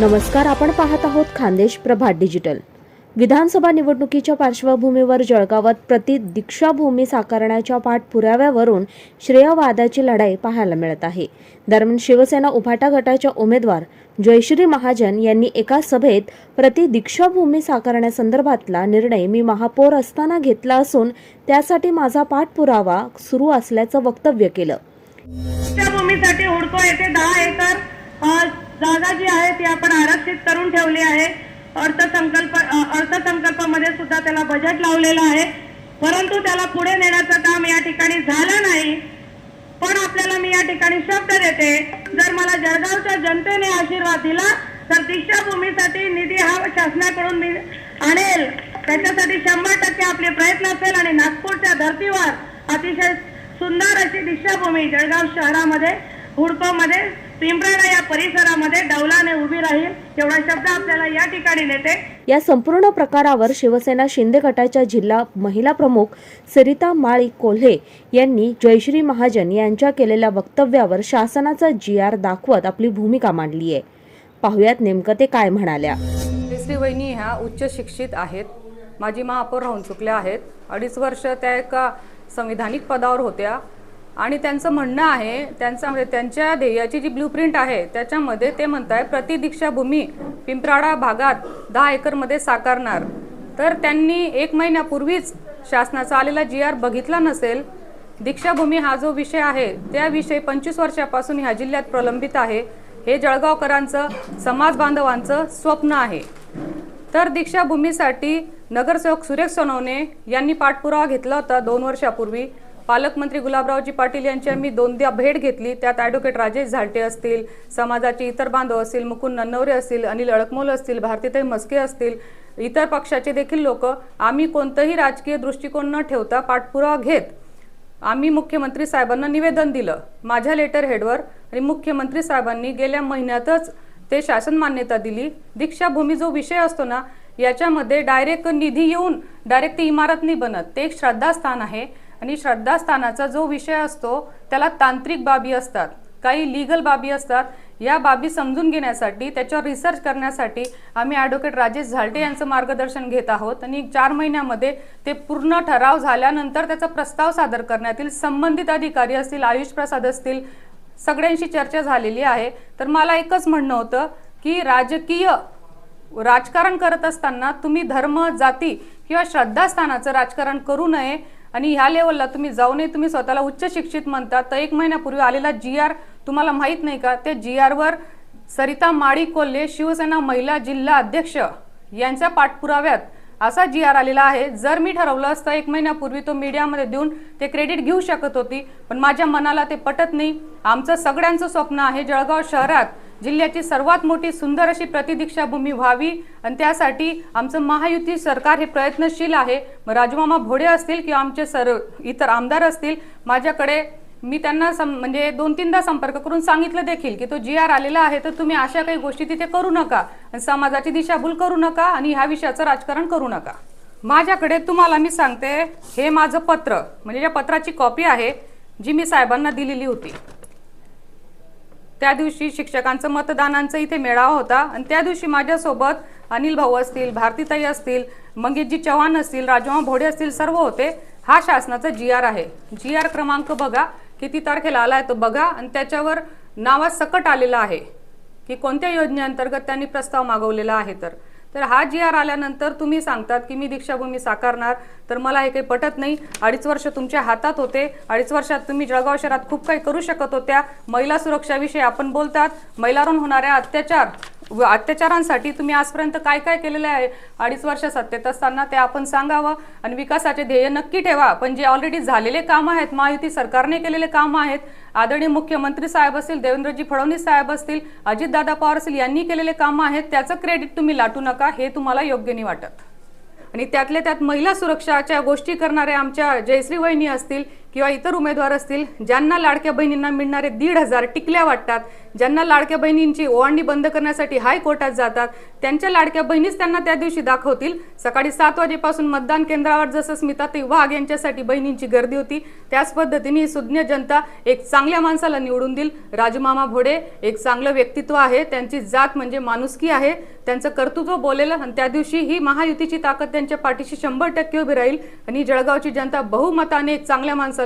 नमस्कार आपण पाहत आहोत खानदेश प्रभात डिजिटल. विधानसभा निवडणुकीच्या पार्श्वभूमीवर जळगावात प्रति दीक्षाभूमी साकारण्याच्या पाठपुराव्यावरून श्रेयवादाची लढाई पाहायला मिळत आहे. दरम्यान शिवसेना उभाटा गटाच्या उमेदवार जयश्री महाजन यांनी एका सभेत प्रति दीक्षाभूमी साकारण्यासंदर्भातला निर्णय मी महापौर असताना घेतला असून त्यासाठी माझा पाठपुरावा सुरू असल्याचं वक्तव्य केलं. दीक्षाभूमीसाठी हुडको येथे दहा एकर जागा जी आहे ती आपण आरक्षित करून ठेवली आहे. अर्थसंकल्प अर्थसंकल्पामध्ये सुद्धा त्याला बजेट लावलेलं आहे. परंतु त्याला पुढे नेण्याचं काम या ठिकाणी झालं नाही. पण आपल्याला मी या ठिकाणी शब्द देते जर मला जळगावच्या जनतेने आशीर्वाद दिला तर दीक्षाभूमीसाठी निधी हा शासनाकडून मी आणेल. त्याच्यासाठी शंभर टक्के आपले प्रयत्न असेल आणि नागपूरच्या धर्तीवर अतिशय सुंदर अशी दीक्षाभूमी जळगाव शहरामध्ये हुडकोमध्ये पिंपळा या परिसरामध्ये डौलाने उभी राहील एवढा शब्द आपल्याला या ठिकाणी देते या संपूर्ण प्रकारावर शिवसेना शिंदे गटाच्या जिल्हा महिला प्रमुख सरिता माळी कोल्हे यांनी जयश्री महाजन यांच्या केलेल्या वक्तव्यावर शासनाचा जी आर दाखवत आपली भूमिका मांडली आहे. पाहुयात नेमकं ते काय म्हणाल्या. श्री वहिनी ह्या उच्च शिक्षित आहेत. माजी महापौर राहून चुकल्या आहेत. अडीच वर्ष त्या एका संविधानिक पदावर होत्या. आणि त्यांचं म्हणणं आहे त्यांचा म्हणजे त्यांच्या ध्येयाची जी ब्लूप्रिंट आहे त्याच्यामध्ये ते म्हणत प्रति दीक्षाभूमी पिंपराडा भागात दहा एकरमध्ये साकारणार. तर त्यांनी एक महिन्यापूर्वीच शासनाचा आलेला जी आर बघितला नसेल दीक्षाभूमी हा जो विषय आहे त्या विषय पंचवीस वर्षापासून ह्या जिल्ह्यात प्रलंबित आहे. हे जळगावकरांचं समाज बांधवांचं स्वप्न आहे. तर दीक्षाभूमीसाठी नगरसेवक सुरेश सोनवणे यांनी पाठपुरावा घेतला होता दोन वर्षापूर्वी. पालकमंत्री गुलाबरावजी पाटील यांची आम्ही दोनदा भेट घेतली. त्यात ॲडव्होकेट राजेश झालटे असतील समाजाचे इतर बांधव असतील मुकुंद नन्नवरे असतील अनिल अडकमोल असतील भारतीताई मस्के असतील इतर पक्षाचे देखील लोक आम्ही कोणतंही राजकीय दृष्टिकोन न ठेवता पाठपुरावा घेत आम्ही मुख्यमंत्री साहेबांना निवेदन दिलं माझ्या लेटर हेडवर आणि मुख्यमंत्री साहेबांनी गेल्या महिन्यातच ते शासन मान्यता दिली. दीक्षाभूमी जो विषय असतो ना याच्यामध्ये डायरेक्ट निधी येऊन डायरेक्ट ती इमारत नाही बनत. ते एक श्रद्धास्थान आहे. आणि श्रद्धास्थानाचा जो विषय असतो त्याला तांत्रिक बाबी असतात. काही लिगल बाबी असतात. या बाबी समजून घेण्यासाठी त्याच्यावर रिसर्च करण्यासाठी आम्ही ॲडव्होकेट राजेश झालटे यांचं मार्गदर्शन घेत आहोत. आणि चार महिन्यामध्ये ते पूर्ण ठराव झाल्यानंतर त्याचा प्रस्ताव सादर करण्यात येईल. संबंधित अधिकारी असतील आयुष प्रसाद असतील सगळ्यांशी चर्चा झालेली आहे. तर मला एकच म्हणणं होतं की राजकीय राजकारण करत असताना तुम्ही धर्म जाती किंवा श्रद्धास्थानाचं राजकारण करू नये. आणि ह्या लेवलला तुम्ही जाऊनही तुम्ही स्वतःला उच्च शिक्षित म्हणता तर एक महिन्यापूर्वी आलेला जी आर तुम्हाला माहीत नाही का? त्या जी आरवर सरिता माळी कोल्हे शिवसेना महिला जिल्हा अध्यक्ष यांच्या पाठपुराव्यात असा जी आर आलेला आहे. जर मी ठरवलं असतं एक महिन्यापूर्वी तो मीडियामध्ये देऊन ते क्रेडिट घेऊ शकत होती पण माझ्या मनाला ते पटत नाही. आमचं सगळ्यांचं स्वप्न आहे जळगाव शहरात जिल्ह्याची सर्वात मोठी सुंदर अशी प्रतिदीक्षाभूमी व्हावी आणि त्यासाठी आमचं महायुती सरकार हे प्रयत्नशील आहे. मग राजमामा भोडे असतील किंवा आमचे सर इतर आमदार असतील माझ्याकडे मी त्यांना सम म्हणजे दोन तीनदा संपर्क करून सांगितलं देखील की तो जी आर आलेला आहे तर तुम्ही अशा काही गोष्टी तिथे करू नका. आणि समाजाची दिशाभूल करू नका आणि ह्या विषयाचं राजकारण करू नका. माझ्याकडे तुम्हाला मी सांगते हे माझं पत्र म्हणजे या पत्राची कॉपी आहे जी मी साहेबांना दिलेली होती. त्या दिवशी शिक्षकांचं मतदानांचं इथे मेळावा होता. आणि त्या दिवशी माझ्यासोबत अनिल भाऊ असतील भारतीताई असतील मंगेशजी चव्हाण असतील राजमा भोडे असतील सर्व होते. हा शासनाचा जी आर आहे. जी आर क्रमांक बघा. किती तारखेला आला आहे तो बघा. आणि त्याच्यावर नावा सकट आलेला आहे की कोणत्या योजनेअंतर्गत त्यांनी प्रस्ताव मागवलेला आहे तर? तर हा जी आर आल्यानंतर तुम्ही सांगतात की मी दीक्षाभूमी साकारणार तर मला हे काही पटत नाही. अडीच वर्ष तुमच्या हातात होते. अडीच वर्षात तुम्ही जळगाव शहरात खूप काही करू शकत होत्या. महिला सुरक्षाविषयी आपण बोलतात. महिलांवर होणाऱ्या अत्याचार अत्याचारांसाठी तुम्ही आजपर्यंत काय काय केलेलं आहे? अडीच वर्ष सत्तेत असताना ते आपण सांगावं आणि विकासाचे ध्येय नक्की ठेवा. पण जे ऑलरेडी झालेले कामं आहेत महायुती सरकारने केलेले कामं आहेत आदरणीय मुख्यमंत्री साहेब असतील देवेंद्रजी फडणवीस साहेब असतील अजितदादा पवार असतील यांनी केलेले कामं आहेत त्याचं क्रेडिट तुम्ही लाटू नका हे तुम्हाला योग्य नाही वाटत. आणि त्यातल्या त्यात महिला सुरक्षाच्या गोष्टी करणाऱ्या आमच्या जयश्री वहिनी असतील किंवा इतर उमेदवार असतील ज्यांना लाडक्या बहिणींना मिळणारे दीड हजार टिकल्या वाटतात ज्यांना लाडक्या बहिणींची ओवांडी बंद करण्यासाठी हायकोर्टात जातात त्यांच्या लाडक्या बहिणीच त्यांना त्या दिवशी दाखवतील. सकाळी सात वाजेपासून मतदान केंद्रावर जसं स्मिताताई वाघ यांच्यासाठी बहिणींची गर्दी होती त्याच पद्धतीने ही सुज्ञ जनता एक चांगल्या माणसाला निवडून देईल. राजमामा भोडे एक चांगलं व्यक्तित्व आहे त्यांची जात म्हणजे माणुसकी आहे त्यांचं कर्तृत्व बोलेलं आणि त्या दिवशी ही महायुतीची ताकद त्यांच्या पाठीशी शंभर टक्के उभी राहील आणि जळगावची जनता बहुमताने एक चांगल्या माणसाला